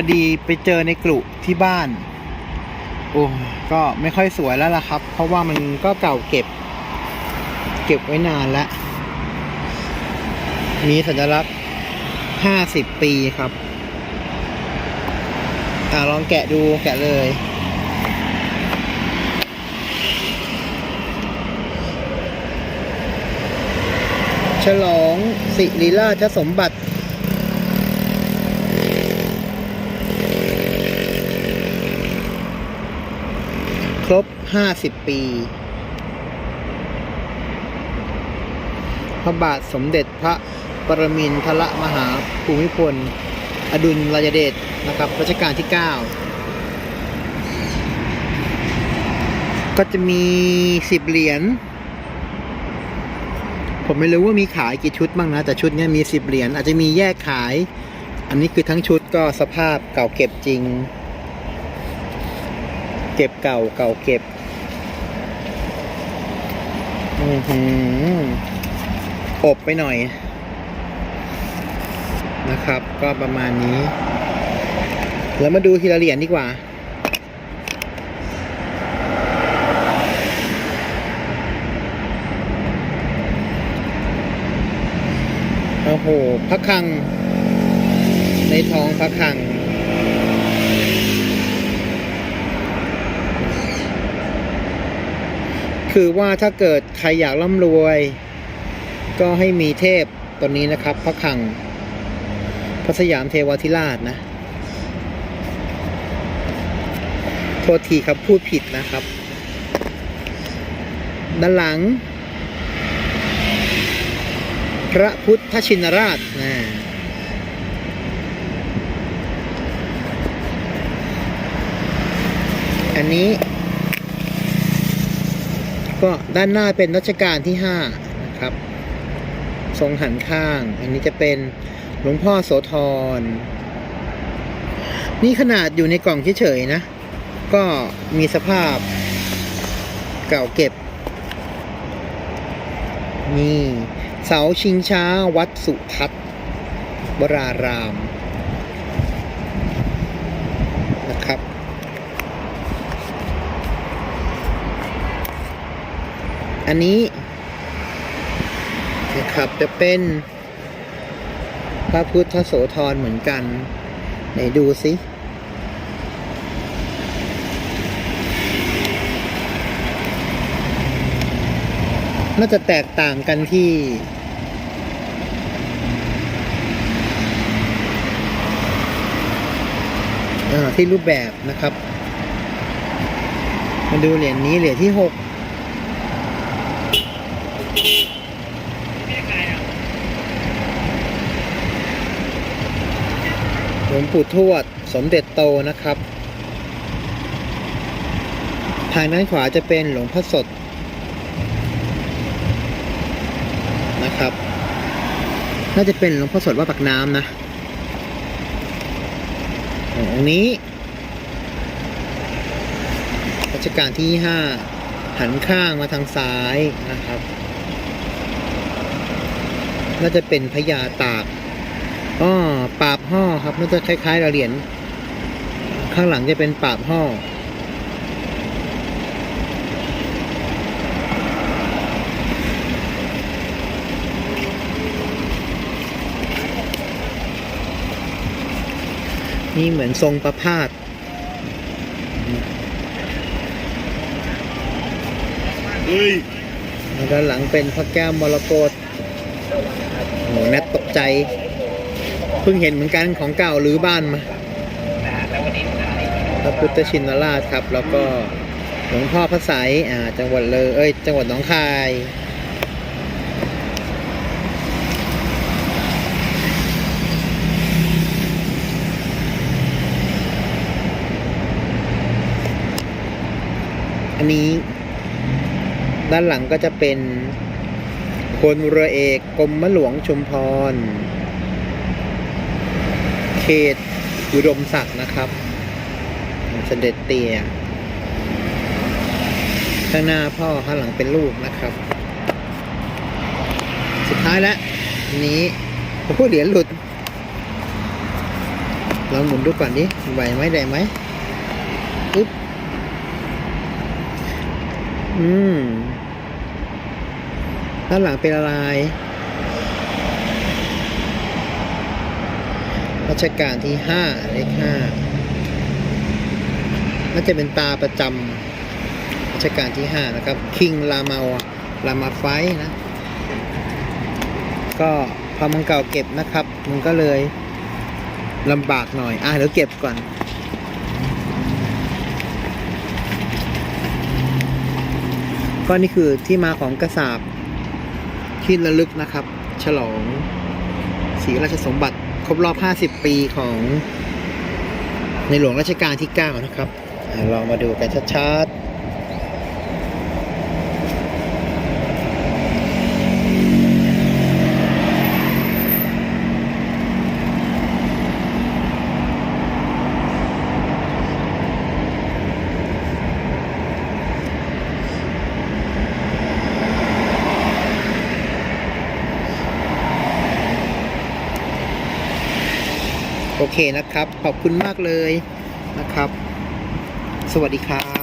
อดีไปเจอในกลุ่ที่บ้าน โอ้ก็ไม่ค่อยสวยแล้วล่ะครับ เพราะว่ามันก็เก่าเก็บ เก็บไว้นานแล้ว มีสัญลักษณ์ห้าสิบปีครับ อ่าลองแกะดูแกะเลย ฉลองสิริราชสมบัติ รบ 50 ปี พระบาทสมเด็จพระปรมินทรมหาภูมิพล อดุลยเดชนะครับรัชกาลที่ 9 ก็จะมี 10 เหรียญ ผมไม่รู้ว่ามีขายกี่ชุดบ้างนะ แต่ชุดนี้มี 10 เหรียญ อาจจะมีแยกขาย อันนี้คือทั้งชุดก็สภาพเก่าเก็บจริง เก็บเก่าเก่าเก็บ อือหืออบไปหน่อย นะครับ ก็ประมาณนี้ แล้วมาดูทีละเหรียญดีกว่า โอ้โหพระคัง ในท้องพระคัง คือว่าถ้าเกิดใครอยากร่ำรวย ก็ให้มีเทพตนนี้นะครับ พระคลังพระสยามเทวทิราชนะ โทษทีครับพูดผิดนะครับ ด้านหลัง พระพุทธชินราชนะอันนี้ ก็ด้านหน้าเป็นรัชกาลที่ห้านะครับ ทรงหันข้าง อันนี้จะเป็นหลวงพ่อโสธร นี่ขนาดอยู่ในกล่องเฉยๆนะ ก็มีสภาพเก่าเก็บ นี่ เสาชิงช้าวัดสุทัศน์วราราม อันนี้นะครับจะเป็นพระพุทธโสธรเหมือนกันไหนดูสิน่าจะแตกต่างกันที่ที่รูปแบบนะครับ มาดูเหรียญนี้เหรียญที่หก หลวงปู่ทวด สมเด็จโตนะครับ ทางด้านขวาจะเป็นหลวงพ่อสดนะครับ น่าจะเป็นหลวงพ่อสดวัดปากน้ำนะองนี้รัชกาลที่ห้าหันข้างมาทางซ้ายนะครับ น่าจะเป็นพญาตากอ้อปราบห่อครับน่าจะคล้ายๆกับเหรียญข้างหลังจะเป็นปราบห่อนี่เหมือนทรงประพาสเฮ้ยแล้วด้านหลังเป็นพระแก้วมรกต โอ้โหแนทตกใจ เพิ่งเห็นเหมือนกันของเก่าหรือบ้านมาพระพุทธชินราชครับ แล้วก็หลวงพ่อพระไสยอ่า จังหวัดเลย เอ้ย จังหวัดหนองคายอันนี้ด้านหลังก็จะเป็น พลเรือเอกกรมหลวงชุมพร เขตอุดมศักดิ์นะครับ เสด็จเตียข้างหน้าพ่อข้างหลังเป็นลูกนะครับ สุดท้ายแล้วนนี้ผมพูดเหรียญหลุดลองหมุนดูก่อนดิไหวไหมได้ไหมอึ๊บอืม ด้านหลังเป็นอะไรรัชกาลที่ห้าเลขห้าน่าจะเป็นตาประจำรัชกาลที่ห้านะครับ คิงลาเมาลามาไฟนะ ก็พอมันเก่าเก็บนะครับ มันก็เลยลำบากหน่อย อะเดี๋ยวเก็บก่อนก็นี่คือที่มาของกระสาบ ที่ระลึกนะครับ ฉลองศรีราชสมบัติ ครบรอบ 50 ปีของในหลวงรัชกาลที่ 9 นะครับอะลองมาดูกันชัดๆ โอเคนะครับ ขอบคุณมากเลยนะครับ สวัสดีครับ